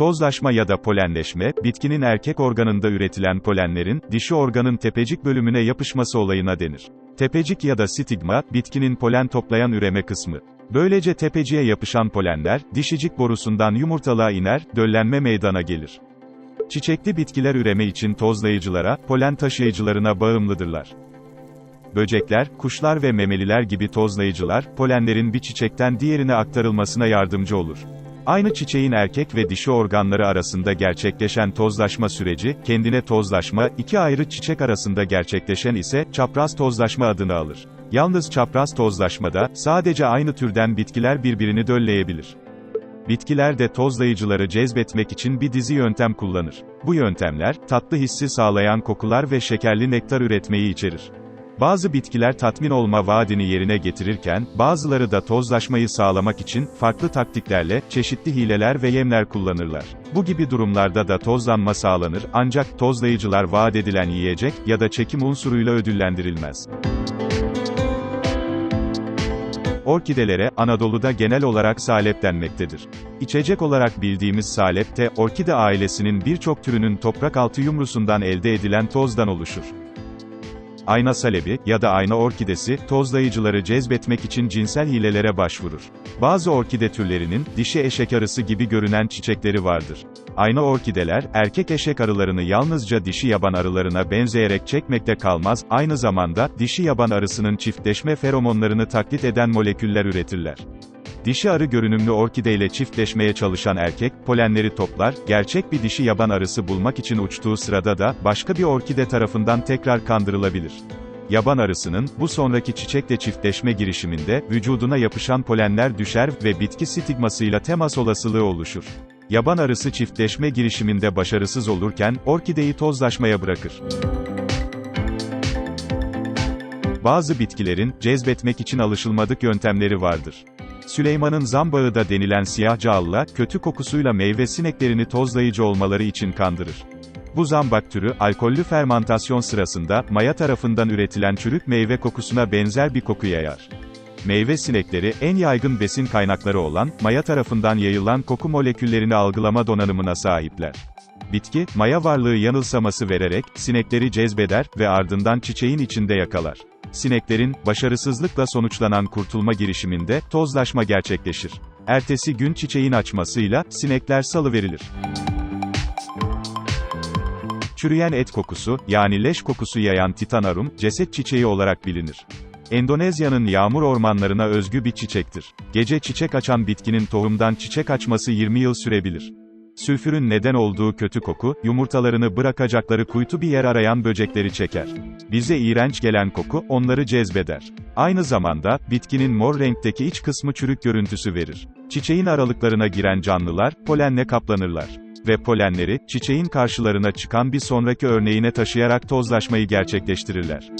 Tozlaşma ya da polenleşme, bitkinin erkek organında üretilen polenlerin, dişi organın tepecik bölümüne yapışması olayına denir. Tepecik ya da stigma, bitkinin polen toplayan üreme kısmı. Böylece tepeciğe yapışan polenler, dişicik borusundan yumurtalığa iner, döllenme meydana gelir. Çiçekli bitkiler üreme için tozlayıcılara, polen taşıyıcılarına bağımlıdırlar. Böcekler, kuşlar ve memeliler gibi tozlayıcılar, polenlerin bir çiçekten diğerine aktarılmasına yardımcı olur. Aynı çiçeğin erkek ve dişi organları arasında gerçekleşen tozlaşma süreci, kendine tozlaşma, iki ayrı çiçek arasında gerçekleşen ise, çapraz tozlaşma adını alır. Yalnız çapraz tozlaşmada, sadece aynı türden bitkiler birbirini dölleyebilir. Bitkiler de tozlayıcıları cezbetmek için bir dizi yöntem kullanır. Bu yöntemler, tatlı hissi sağlayan kokular ve şekerli nektar üretmeyi içerir. Bazı bitkiler tatmin olma vaadini yerine getirirken, bazıları da tozlaşmayı sağlamak için, farklı taktiklerle, çeşitli hileler ve yemler kullanırlar. Bu gibi durumlarda da tozlanma sağlanır, ancak, tozlayıcılar vaat edilen yiyecek, ya da çekim unsuruyla ödüllendirilmez. Orkidelere, Anadolu'da genel olarak salep denmektedir. İçecek olarak bildiğimiz salep de, orkide ailesinin birçok türünün toprak altı yumrusundan elde edilen tozdan oluşur. Ayna salebi ya da ayna orkidesi, tozlayıcıları cezbetmek için cinsel hilelere başvurur. Bazı orkide türlerinin, dişi eşek arısı gibi görünen çiçekleri vardır. Ayna orkideler, erkek eşek arılarını yalnızca dişi yaban arılarına benzeyerek çekmekte kalmaz, aynı zamanda, dişi yaban arısının çiftleşme feromonlarını taklit eden moleküller üretirler. Dişi arı görünümlü orkideyle çiftleşmeye çalışan erkek, polenleri toplar, gerçek bir dişi yaban arısı bulmak için uçtuğu sırada da, başka bir orkide tarafından tekrar kandırılabilir. Yaban arısının, bu sonraki çiçekle çiftleşme girişiminde, vücuduna yapışan polenler düşer ve bitki stigmasıyla temas olasılığı oluşur. Yaban arısı çiftleşme girişiminde başarısız olurken, orkideyi tozlaşmaya bırakır. Bazı bitkilerin, cezbetmek için alışılmadık yöntemleri vardır. Süleyman'ın zambağı da denilen siyah cağalla, kötü kokusuyla meyve sineklerini tozlayıcı olmaları için kandırır. Bu zambak türü, alkollü fermantasyon sırasında, maya tarafından üretilen çürük meyve kokusuna benzer bir koku yayar. Meyve sinekleri, en yaygın besin kaynakları olan, maya tarafından yayılan koku moleküllerini algılama donanımına sahipler. Bitki, maya varlığı yanılsaması vererek, sinekleri cezbeder ve ardından çiçeğin içinde yakalar. Sineklerin, başarısızlıkla sonuçlanan kurtulma girişiminde, tozlaşma gerçekleşir. Ertesi gün çiçeğin açmasıyla, sinekler salıverilir. Çürüyen et kokusu, yani leş kokusu yayan titanarum, ceset çiçeği olarak bilinir. Endonezya'nın yağmur ormanlarına özgü bir çiçektir. Gece çiçek açan bitkinin tohumdan çiçek açması 20 yıl sürebilir. Sülfürün neden olduğu kötü koku, yumurtalarını bırakacakları kuytu bir yer arayan böcekleri çeker. Bize iğrenç gelen koku, onları cezbeder. Aynı zamanda, bitkinin mor renkteki iç kısmı çürük görüntüsü verir. Çiçeğin aralıklarına giren canlılar, polenle kaplanırlar. Ve polenleri, çiçeğin karşılarına çıkan bir sonraki örneğine taşıyarak tozlaşmayı gerçekleştirirler.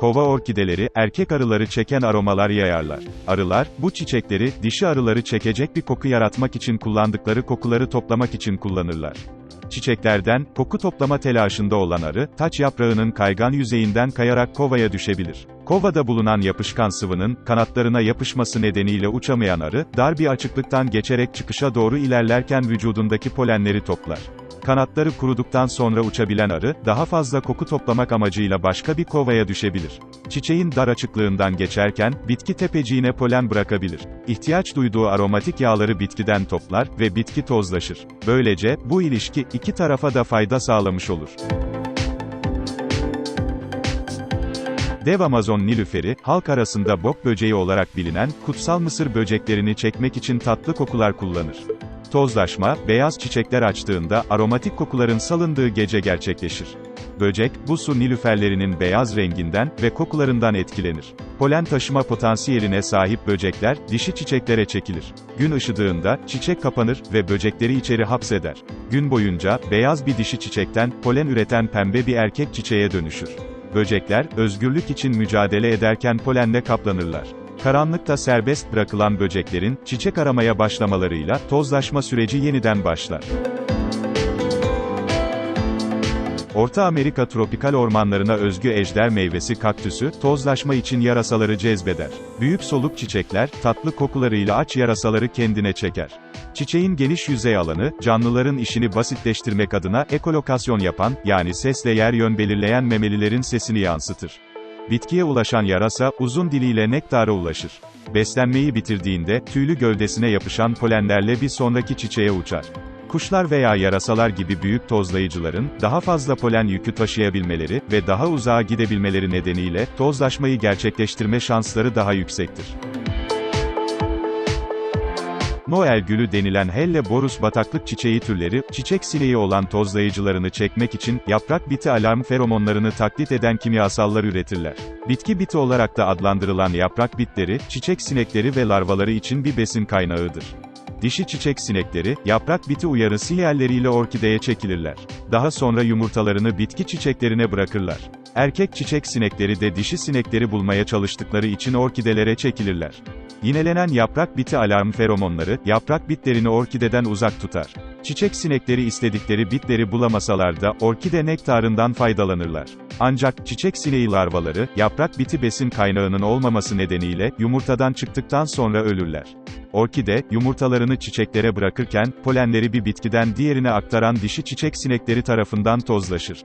Kova orkideleri, erkek arıları çeken aromalar yayarlar. Arılar, bu çiçekleri, dişi arıları çekecek bir koku yaratmak için kullandıkları kokuları toplamak için kullanırlar. Çiçeklerden, koku toplama telaşında olan arı, taç yaprağının kaygan yüzeyinden kayarak kovaya düşebilir. Kovada bulunan yapışkan sıvının, kanatlarına yapışması nedeniyle uçamayan arı, dar bir açıklıktan geçerek çıkışa doğru ilerlerken vücudundaki polenleri toplar. Kanatları kuruduktan sonra uçabilen arı, daha fazla koku toplamak amacıyla başka bir kovaya düşebilir. Çiçeğin dar açıklığından geçerken, bitki tepeciğine polen bırakabilir. İhtiyaç duyduğu aromatik yağları bitkiden toplar ve bitki tozlaşır. Böylece, bu ilişki, iki tarafa da fayda sağlamış olur. Dev Amazon nilüferi, halk arasında bok böceği olarak bilinen, kutsal mısır böceklerini çekmek için tatlı kokular kullanır. Tozlaşma, beyaz çiçekler açtığında, aromatik kokuların salındığı gece gerçekleşir. Böcek, bu su nilüferlerinin beyaz renginden ve kokularından etkilenir. Polen taşıma potansiyeline sahip böcekler, dişi çiçeklere çekilir. Gün ışıdığında, çiçek kapanır ve böcekleri içeri hapseder. Gün boyunca, beyaz bir dişi çiçekten, polen üreten pembe bir erkek çiçeğe dönüşür. Böcekler, özgürlük için mücadele ederken polenle kaplanırlar. Karanlıkta serbest bırakılan böceklerin, çiçek aramaya başlamalarıyla, tozlaşma süreci yeniden başlar. Orta Amerika tropikal ormanlarına özgü ejder meyvesi kaktüsü, tozlaşma için yarasaları cezbeder. Büyük soluk çiçekler, tatlı kokularıyla aç yarasaları kendine çeker. Çiçeğin geniş yüzey alanı, canlıların işini basitleştirmek adına ekolokasyon yapan, yani sesle yer yön belirleyen memelilerin sesini yansıtır. Bitkiye ulaşan yarasa, uzun diliyle nektara ulaşır. Beslenmeyi bitirdiğinde, tüylü gövdesine yapışan polenlerle bir sonraki çiçeğe uçar. Kuşlar veya yarasalar gibi büyük tozlayıcıların, daha fazla polen yükü taşıyabilmeleri ve daha uzağa gidebilmeleri nedeniyle, tozlaşmayı gerçekleştirme şansları daha yüksektir. Noel gülü denilen Helleborus bataklık çiçeği türleri, çiçek sineği olan tozlayıcılarını çekmek için, yaprak biti alarm feromonlarını taklit eden kimyasallar üretirler. Bitki biti olarak da adlandırılan yaprak bitleri, çiçek sinekleri ve larvaları için bir besin kaynağıdır. Dişi çiçek sinekleri, yaprak biti uyarı sinyalleriyle orkideye çekilirler. Daha sonra yumurtalarını bitki çiçeklerine bırakırlar. Erkek çiçek sinekleri de dişi sinekleri bulmaya çalıştıkları için orkidelere çekilirler. Yinelenen yaprak biti alarm feromonları, yaprak bitlerini orkideden uzak tutar. Çiçek sinekleri istedikleri bitleri bulamasalar da, orkide nektarından faydalanırlar. Ancak, çiçek sineği larvaları, yaprak biti besin kaynağının olmaması nedeniyle, yumurtadan çıktıktan sonra ölürler. Orkide, yumurtalarını çiçeklere bırakırken, polenleri bir bitkiden diğerine aktaran dişi çiçek sinekleri tarafından tozlaşır.